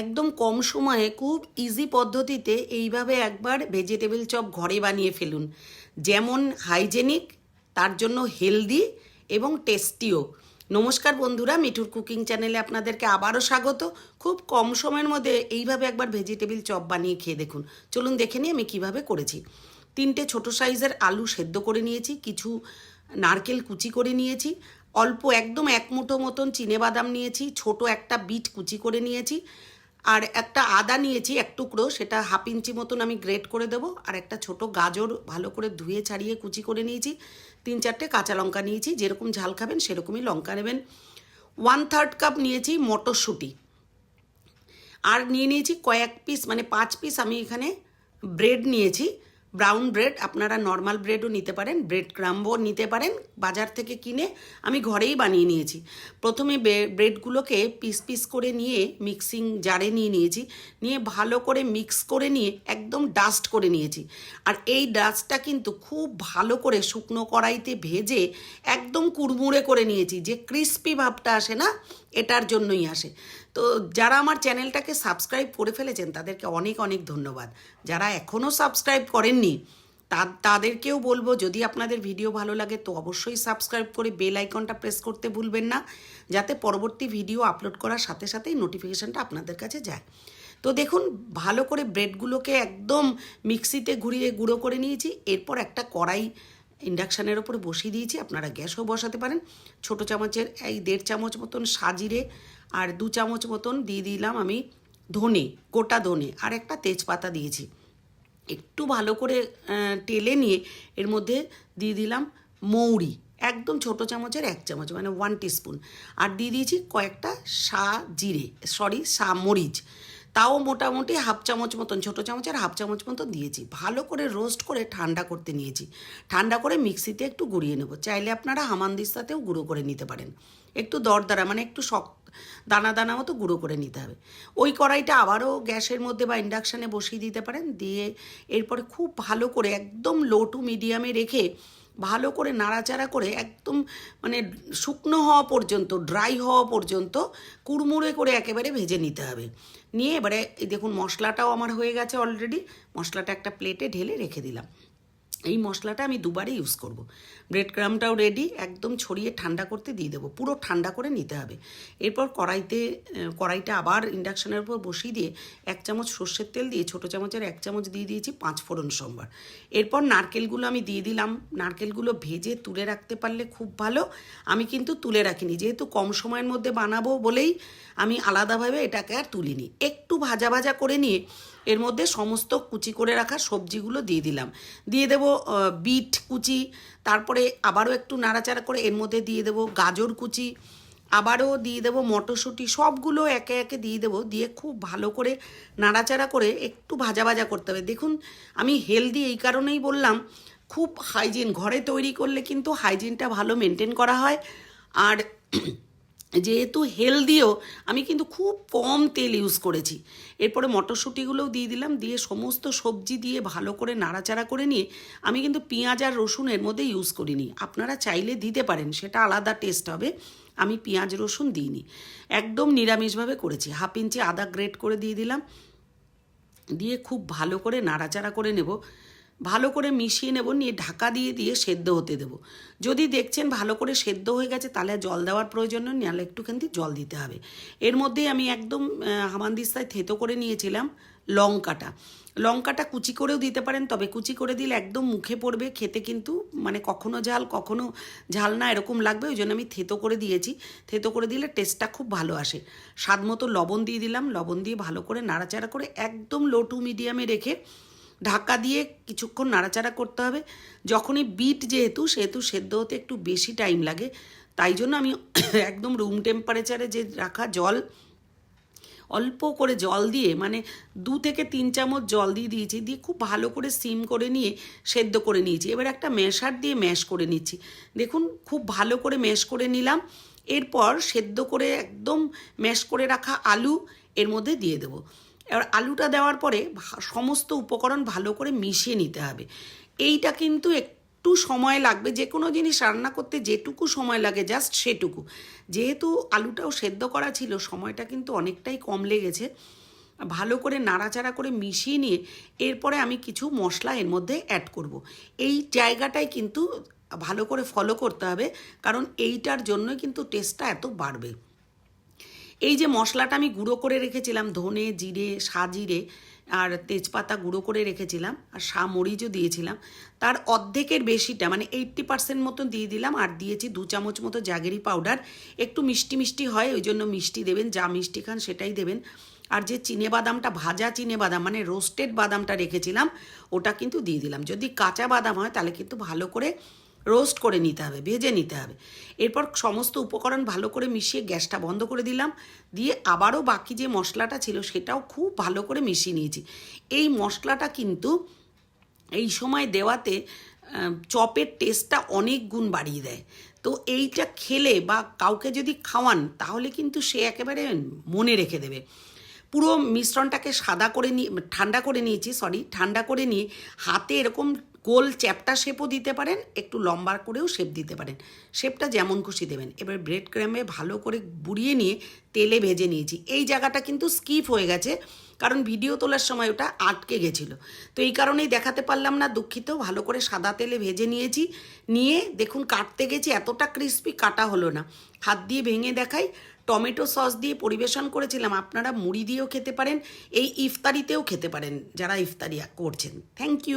একদম কম সময়ে খুব ইজি পদ্ধতিতে এইভাবে একবার ভেজিটেবল চপ ঘরে বানিয়ে ফেলুন। যেমন হাইজেনিক তার জন্য হেলদি এবং টেস্টিও নমস্কার বন্ধুরা, মিঠুর কুকিং চ্যানেলে আপনাদেরকে আবারও স্বাগত। খুব কম সময়ের মধ্যে এইভাবে একবার ভেজিটেবল চপ বানিয়ে খেয়ে দেখুন। চলুন দেখে নিই আমি কীভাবে করেছি। তিনটে ছোট সাইজের আলু সেদ্ধ করে নিয়েছি, কিছু নারকেল কুচি করে নিয়েছি, অল্প একদম এক মুঠো মতন বাদাম নিয়েছি, ছোট একটা বিট কুচি করে নিয়েছি আর একটা আদা নিয়েছি, এক টুকরো, সেটা হাফ ইঞ্চি মতন আমি গ্রেট করে দেবো। আর একটা ছোট গাজর ভালো করে ধুয়ে ছাড়িয়ে কুচি করে নিয়েছি। তিন চারটে কাঁচা লঙ্কা নিয়েছি, যেরকম ঝাল খাবেন সেরকমই লঙ্কা নেবেন। ওয়ান থার্ড কাপ নিয়েছি মটরশুঁটি। আর নিয়ে নিয়েছি কয়েক পিস মানে পাঁচ পিস আমি এখানে ব্রেড নিয়েছি। ব্রাউন ব্রেড আপনারা নর্মাল ব্রেডও নিতে পারেন ব্রেড ক্রাম্বও নিতে পারেন, বাজার থেকে কিনে আমি ঘরেই বানিয়ে নিয়েছি। প্রথমে ব্রেডগুলোকে পিস পিস করে নিয়ে মিক্সিং জারে নিয়ে নিয়েছি, নিয়ে ভালো করে মিক্স করে নিয়ে একদম ডাস্ট করে নিয়েছি। আর এই ডাস্টটা কিন্তু খুব ভালো করে শুকনো কড়াইতে ভেজে একদম কুড়মুড়ে করে নিয়েছি, যে ক্রিস্পি ভাবটা আসে না, এটার জন্যই আসে। তো যারা আমার চ্যানেলটাকে সাবস্ক্রাইব করে ফেলেছেন, তাদেরকে অনেক অনেক ধন্যবাদ। যারা এখনও সাবস্ক্রাইব করেননি তা, তাদেরকেও বলব, যদি আপনাদের ভিডিও ভালো লাগে, তো অবশ্যই সাবস্ক্রাইব করে বেল আইকনটা প্রেস করতে ভুলবেন না, যাতে পরবর্তী ভিডিও আপলোড করার সাথে সাথেই নোটিফিকেশানটা আপনাদের কাছে যায়। তো দেখুন, ভালো করে ব্রেডগুলোকে একদম মিক্সিতে ঘুরিয়ে গুঁড়ো করে নিয়েছি, এরপর একটা কড়াই ইন্ডাকশানের ওপরে বসিয়ে দিয়েছি, আপনারা গ্যাসও বসাতে পারেন। ছোট চামচের এই দেড় চামচ মতন সাজিরে আর দু চামচ মতন দিয়ে দিলাম আমি ধনে, গোটা ধনে, আর একটা তেজপাতা দিয়েছি। একটু ভালো করে টেলে নিয়ে এর মধ্যে দিয়ে দিলাম মৌরি। একদম ছোট চামচের এক চামচ মানে ওয়ান টিস্পুন আর দিয়ে দিয়েছি কয়েকটা সা জিরে সরি সা মরিচ। তাও মোটামুটি হাফ চামচ মতন, ছোটো চামচের হাফ চামচ মতন দিয়েছি। ভালো করে রোস্ট করে ঠান্ডা করতে নিয়েছি। ঠান্ডা করে মিক্সিতে একটু গুঁড়িয়ে নেব। চাইলে আপনারা হামানদিস্তাতেও গুঁড়ো করে নিতে পারেন। একটু দরদারা মানে একটু শক্ত দানা দানা মতো গুঁড়ো করে নিতে হবে। ওই কড়াইটা আবারও গ্যাসের মধ্যে বা ইন্ডাকশানে বসিয়ে দিতে পারেন। দিয়ে এরপরে খুব ভালো করে একদম লো টু মিডিয়ামে রেখে ভালো করে নাড়াচাড়া করে একদম মানে শুকনো হওয়া পর্যন্ত, ড্রাই হওয়া পর্যন্ত কুড়মুড়ে করে একেবারে ভেজে নিতে হবে। নিয়ে এবারে দেখুন মশলাটাও আমার হয়ে গেছে অলরেডি। মশলাটা একটা প্লেটে ঢেলে রেখে দিলাম। এই মশলাটা আমি দুবারই ইউজ করব। ব্রেড ক্রামটাও রেডি একদম ছড়িয়ে ঠান্ডা করতে দিয়ে দেবো। পুরো ঠান্ডা করে নিতে হবে। এরপর কড়াইতে কড়াইটা আবার ইন্ডাকশানের উপর বসিয়ে দিয়ে এক চামচ সর্ষের তেল দিয়ে ছোটো চামচের এক চামচ দিয়ে দিয়েছি পাঁচ ফোড়ন সোমবার এরপর নারকেলগুলো আমি দিয়ে দিলাম। নারকেলগুলো ভেজে তুলে রাখতে পারলে খুব ভালো। আমি কিন্তু তুলে রাখিনি। যেহেতু কম সময়ের মধ্যে বানাবো বলেই আমি আলাদাভাবে এটাকে আর তুলিনি। একটু ভাজা ভাজা করে নিয়ে এর মধ্যে সমস্ত কুচি করে রাখা সবজিগুলো দিয়ে দিলাম। দিয়ে দেব বিট কুচি, তারপরে আবারও একটু নাড়াচাড়া করে এর মধ্যে দিয়ে দেব গাজর কুচি, আবারও দিয়ে দেবো মটরশুঁটি, সবগুলো একে একে দিয়ে দেবো, দিয়ে খুব ভালো করে নাড়াচাড়া করে একটু ভাজা ভাজা করতে হবে। দেখুন, আমি হেলদি এই কারণেই বললাম, খুব হাইজিন, ঘরে তৈরি করলে কিন্তু হাইজিনটা ভালো মেনটেন করা হয়। আর যেহেতু হেলদিও, আমি কিন্তু খুব কম তেল ইউজ করেছি। এরপরে মটরশুঁটিগুলোও দিয়ে দিলাম, দিয়ে সমস্ত সবজি দিয়ে ভালো করে নাড়াচাড়া করে নিয়ে আমি কিন্তু পেঁয়াজ আর রসুন এর মধ্যে ইউজ করিনি। আপনারা চাইলে দিতে পারেন, সেটা আলাদা টেস্ট হবে, আমি পেঁয়াজ রসুন দিইনি। একদম নিরামিষভাবে করেছি, হাফ ইঞ্চি আদা গ্রেট করে দিয়ে দিলাম, দিয়ে খুব ভালো করে নাড়াচাড়া করে নেব। ভালো করে মিশিয়ে নেব, নিয়ে ঢাকা দিয়ে দিয়ে সেদ্ধ হতে দেবো। যদি দেখছেন ভালো করে সেদ্ধ হয়ে গেছে, তাহলে জল দেওয়ার প্রয়োজন নেই, নাহলে একটুখানি জল দিতে হবে। এর মধ্যেই আমি একদম হামানদিস্তায় থেতো করে নিয়েছিলাম লঙ্কাটা। লঙ্কাটা কুচি করেও দিতে পারেন, তবে কুচি করে দিলে একদম মুখে পড়বে, খেতে কিন্তু মানে কখনো ঝাল কখনো ঝাল না এরকম লাগবে, ওই জন্য আমি থেতো করে দিয়েছি। থেতো করে দিলে টেস্টটা খুব ভালো আসে। স্বাদ মতো লবণ দিয়ে দিলাম, লবণ দিয়ে ভালো করে নাড়াচাড়া করে একদম লো টু মিডিয়ামে রেখে ঢাকা দিয়ে কিছুক্ষণ নাড়াচাড়া করতে হবে। যখনই বিট যেহেতু, সেহেতু সেদ্ধ হতে একটু বেশি টাইম লাগে। তাই জন্য আমি একদম রুম টেম্পারেচারে যে রাখা জল, অল্প করে জল দিয়ে মানে দু থেকে তিন চামচ জল দিয়ে দিয়েছি, দিয়ে খুব ভালো করে সিম করে নিয়ে সেদ্ধ করে নিয়েছি। এবার একটা ম্যাশার দিয়ে ম্যাশ করে নিচ্ছি। দেখুন, খুব ভালো করে ম্যাশ করে নিলাম। এরপর সেদ্ধ করে একদম ম্যাশ করে রাখা আলু এর মধ্যে দিয়ে দেবো। এবার আলুটা দেওয়ার পরে সমস্ত উপকরণ ভালো করে মিশিয়ে নিতে হবে। এইটা কিন্তু একটু সময় লাগবে যে কোনো জিনিস রান্না করতে যেটুকু সময় লাগে জাস্ট সেটুকু। যেহেতু আলুটাও সেদ্ধ করা ছিল, সময়টা কিন্তু অনেকটাই কম লেগেছে। ভালো করে নাড়াচাড়া করে মিশিয়ে নিয়ে এরপরে আমি কিছু মশলা এর মধ্যে অ্যাড করব। এই জায়গাটাই কিন্তু ভালো করে ফলো করতে হবে, কারণ এইটার জন্যই কিন্তু টেস্টটা এত বাড়বে। এই যে মশলাটা আমি গুঁড়ো করে রেখেছিলাম, ধনে, জিরে, সাজিরে আর তেজপাতা গুঁড়ো করে রেখেছিলাম আর সা মরিচও দিয়েছিলাম, তার অর্ধেকের বেশিটা মানে এইট্টি পার্সেন্ট মতন দিয়ে দিলাম আর দিয়েছি দু চামচ মতো জাগেরি পাউডার একটু মিষ্টি মিষ্টি হয়, ওই জন্য মিষ্টি দেবেন, যা মিষ্টি খান সেটাই দেবেন। আর যে চিনে বাদামটা, ভাজা চিনে বাদাম মানে রোস্টেড বাদামটা রেখেছিলাম, ওটা কিন্তু দিয়ে দিলাম। যদি কাঁচা বাদাম হয়, তাহলে কিন্তু ভালো করে রোস্ট করে নিতে হবে, ভেজে নিতে হবে। এরপর সমস্ত উপকরণ ভালো করে মিশিয়ে গ্যাসটা বন্ধ করে দিলাম। দিয়ে আবারও বাকি যে মশলাটা ছিল সেটাও খুব ভালো করে মিশিয়ে নিয়েছি। এই মশলাটা কিন্তু এই সময় দেওয়াতে চপের টেস্টটা অনেক গুণ বাড়িয়ে দেয়। তো এইটা খেলে বা কাউকে যদি খাওয়ান, তাহলে কিন্তু সে একেবারে মনে রেখে দেবে। পুরো মিশ্রণটাকে সাদা করে নিয়ে ঠান্ডা করে নিয়েছি সরি ঠান্ডা করে নিয়ে হাতে এরকম গোল চ্যাপটা শেপও দিতে পারেন, একটু লম্বা করেও শেপ দিতে পারেন। শেপটা যেমন খুশি দেবেন। এবার ব্রেড ক্র্যামে ভালো করে বুড়িয়ে নিয়ে তেলে ভেজে নিয়েছি। এই জায়গাটা কিন্তু স্কিপ হয়ে গেছে, কারণ ভিডিও তোলার সময় ওটা আটকে গেছিল। তো এই কারণেই দেখাতে পারলাম না, দুঃখিত। ভালো করে সাদা তেলে ভেজে নিয়েছি। নিয়ে দেখুন কাটতে গেছি, এতটা ক্রিস্পি কাটা হলো না। হাত দিয়ে ভেঙে দেখাই। টমেটো সস দিয়ে পরিবেশন করেছিলাম। আপনারা মুড়ি দিয়েও খেতে পারেন, এই ইফতারিতেও খেতে পারেন, যারা ইফতারি করছেন। Thank you